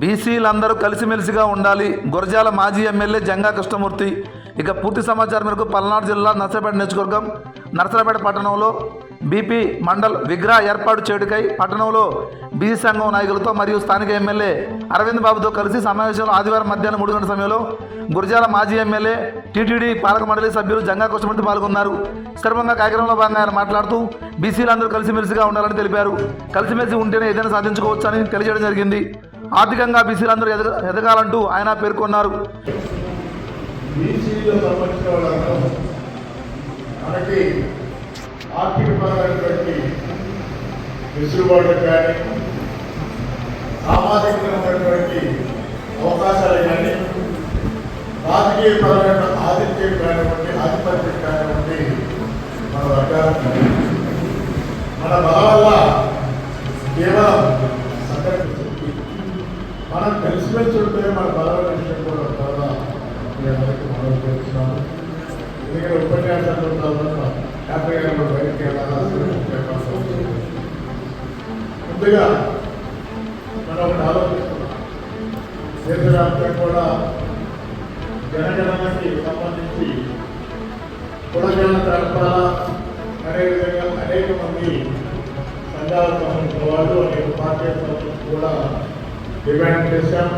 బీసీలందరూ కలిసిమెలిసిగా ఉండాలి. గురజాల మాజీ ఎమ్మెల్యే జంగా కృష్ణమూర్తి. ఇక పూర్తి సమాచారం మేరకు పల్నాడు జిల్లా నర్సరాపేట నియోజకవర్గం నర్సరాపేట పట్టణంలో బీపీ మండల్ విగ్రహ ఏర్పాటు చేయుడికై పట్టణంలో బీసీ సంఘం నాయకులతో మరియు స్థానిక ఎమ్మెల్యే అరవింద్ బాబుతో కలిసి సమావేశంలో ఆదివారం మధ్యాహ్నం మూడు గంటల సమయంలో గురజాల మాజీ ఎమ్మెల్యే టీటీడీ పాలక మండలి సభ్యులు జంగా కృష్ణమూర్తి పాల్గొన్నారు. సందర్భంగా కార్యక్రమంలో భాగంగా ఆయన మాట్లాడుతూ బీసీలందరూ కలిసిమెలిసిగా ఉండాలని తెలిపారు. కలిసిమెలిసి ఉంటేనే ఏదైనా సాధించుకోవచ్చని తెలియజేయడం జరిగింది. ఆర్థికంగా బీసీలందరూ ఎదగ ఎదగాలంటూ ఆయన పేర్కొన్నారు. బీసీలో ఆర్థిక పరమైనటువంటి వెసులుబాటు కానీ సామాజికమైనటువంటి అవకాశాలు కానీ రాజకీయపరమైన ఆధిక్యం కానివ్వండి ఆధిపత్యం కానివ్వండి మన వర్గాలకు. మన బల వల్ల కేవలం మనం కలిసిమెలిసి ఉంటే మన బలమైన విషయం కూడా చాలా మీ అందరికీ మనం తెలుస్తున్నాము ఎందుకంటే ఉపన్యాసాలు ఉంటాము యాభై గారు బయటికి వెళ్ళాల్సి ముందుగా మనం ఒకటి ఆలోచిస్తున్నాం. దేశవ్యాప్తంగా కూడా జనగణనకి సంబంధించి కులగణన జరపాలా అదేవిధంగా అనేక మంది సంఘాలకు సంబంధించిన వాళ్ళు అనేక డిమాండ్ చేశాం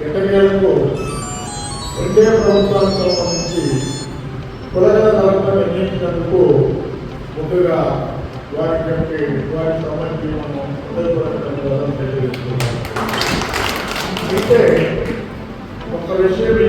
ఎట్టకేలకు రెండే ప్రభుత్వాలకు సంబంధించి కులగల తరఫున నిర్ణయించినందుకు ముందుగా వారికి వారికి సంబంధించి మనం హృదయపూర్వక తెలియజేస్తున్నాం అయితే ఒక విషయం మీ